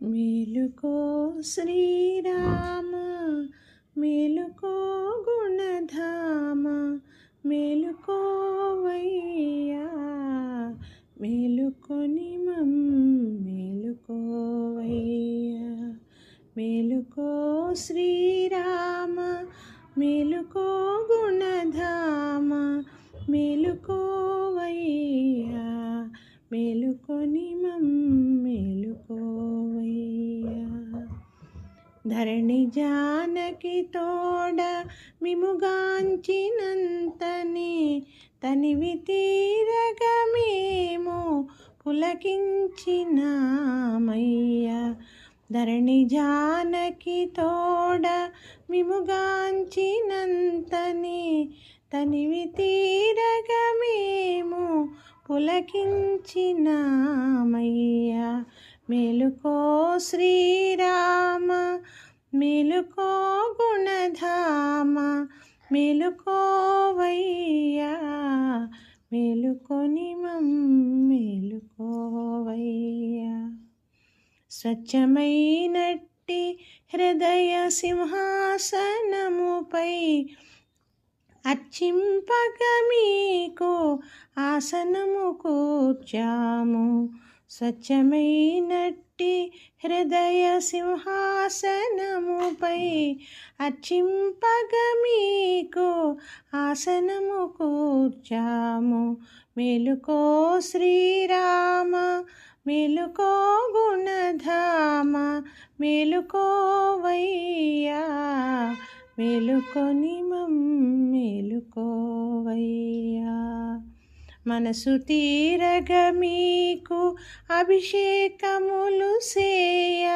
మేలుకో శ్రీరామ మేలుకో గుణధామ మేలుకోవయ్యా మేలుకొని మమ్ మేలుకోవయ్యా మేలుకో శ్రీరామ మేలుకో ధరణి జానకి తోడ మిముగాంచినంతనే తనివి తీరగా మేము పులకించినామయ్యా. ధరణి జానకి తోడ మిముగాంచినంతనే తనివి తీరగా మేము మేలుకో శ్రీరామ మేలుకో గుణధామ మేలుకోవయ్యా మేలుకొని మం మెలుకోవయ్యా స్వచ్ఛమైనట్టి హృదయ సింహాసనముపై అర్చింపగ మీకు ఆసనము కూర్చాము. స్వచ్ఛమైనట్టి హృదయ సింహాసనముపై అర్చింపగ మీకు ఆసనము కూర్చాము. మేలుకో శ్రీరామ మేలుకో గుణధామ మేలుకోవయ్యా మేలుకొని మం మేలుకోవయ్యా మనసు తీరగ మీకు అభిషేకములు సేయ.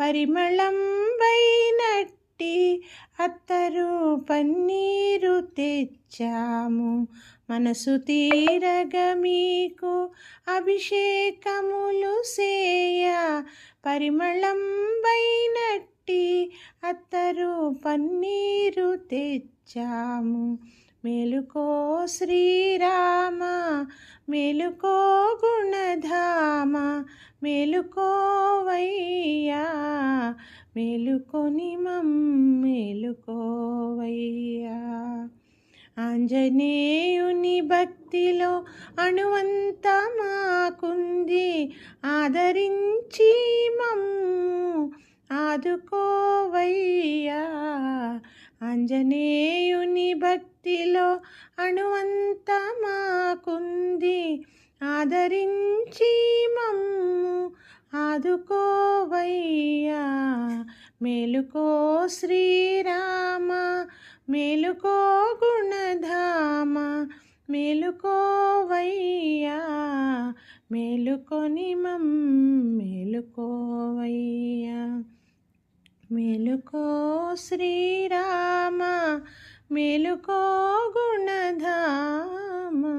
పరిమళం వైనట్టి అత్తరు పన్నీరు తెచ్చాము. మనసు తీరగ మీకు అభిషేకములు సేయ. పరిమళం వైనట్టి అత్తరు పన్నీరు తెచ్చాము. మెలుకో శ్రీరామ మెలుకో గుణధామ మేలుకోవయ్యా మెలుకొని మమ్ మేలుకోవయ్యా ఆంజనేయుని భక్తిలో అణువంత మాకుంది ఆదరించి మమ్ము ఆదుకోవయ్యా ఆంజనేయుని భక్తిలో అణువంత మాకుంది. ఆదరించి మమ్ము ఆదుకోవయ్యా. మేలుకో శ్రీరామ మేలుకో గుణధామ మేలుకోవయ్యా మేలుకొని మమ్ మేలుకోవయ్యా మెలుకో శ్రీరామ మెలుకో గుణధామా.